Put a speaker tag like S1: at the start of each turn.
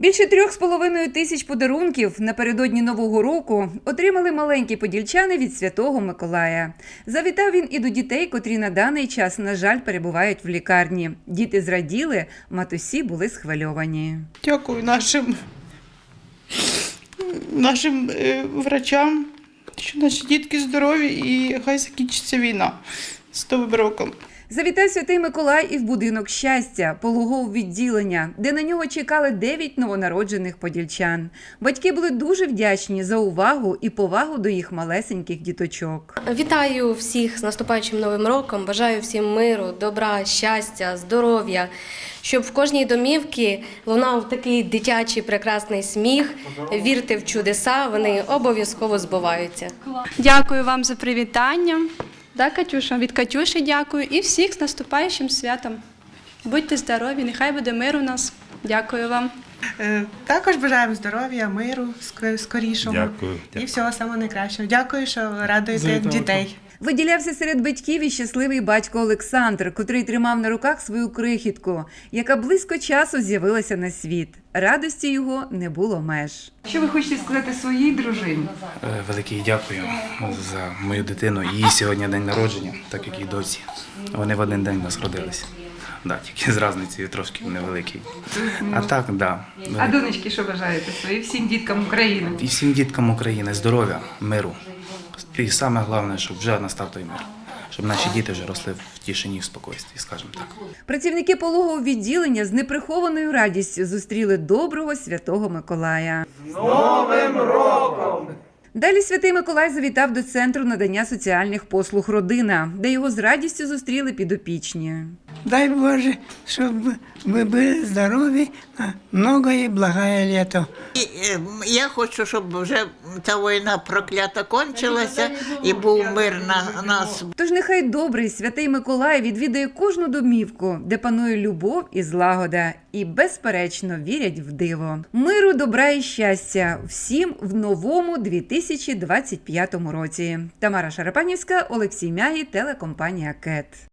S1: Більше трьох з половиною тисяч подарунків напередодні нового року отримали маленькі подільчани від святого Миколая. Завітав він і до дітей, котрі на даний час, на жаль, перебувають в лікарні. Діти зраділи, матусі були схвильовані.
S2: Дякую нашим, нашим е, врачам, що наші дітки здорові і хай закінчиться війна з Новим роком.
S1: Завітав святий Миколай і в будинок щастя, пологове відділення, де на нього чекали дев'ять новонароджених подільчан. Батьки були дуже вдячні за увагу і повагу до їх малесеньких діточок.
S3: Вітаю всіх з наступаючим новим роком. Бажаю всім миру, добра, щастя, здоров'я, щоб в кожній домівці лунав такий дитячий прекрасний сміх. Вірте в чудеса, вони обов'язково збуваються.
S4: Дякую вам за привітання. Да, Катюша, від Катюші дякую і всіх з наступаючим святом. Будьте здорові, нехай буде мир у нас. Дякую вам.
S5: Е, Також бажаємо здоров'я, миру ск- скорішого
S6: Дякую.
S5: і всього самого найкращого. Дякую, що радуєте дітей.
S1: Виділявся серед батьків і щасливий батько Олександр, котрий тримав на руках свою крихітку, яка близько часу з'явилася на світ. Радості його не було меж. Що ви хочете сказати своїй дружині?
S7: Е, Велике їй дякую за мою дитину. Її сьогодні день народження, так як і доці. Вони в один день нас родилися. Да, тільки з різницею трошки невеликий. А так, да.
S1: А донечки, що бажаєте свої всім діткам України?
S7: І всім діткам України здоров'я, миру. І саме головне, щоб вже настав той мир. Щоб наші діти вже росли в тишині, в спокійстві, скажімо так.
S1: Працівники пологового відділення з неприхованою радістю зустріли доброго святого Миколая. З Новим роком! Далі святий Миколай завітав до центру надання соціальних послуг родина, де його з радістю зустріли підопічні.
S8: Дай Боже, щоб ви були здорові на многое благое літо.
S9: І, е, Я хочу, щоб вже ця війна проклята кончилася і був мир на нас
S1: Тож нехай добрий святий Миколай відвідає кожну домівку, де панує любов і злагода, і безперечно вірять в диво. Миру, добра і щастя всім в новому 2025 році. Тамара Шарапанівська, Олексій Мягі, телекомпанія Кет.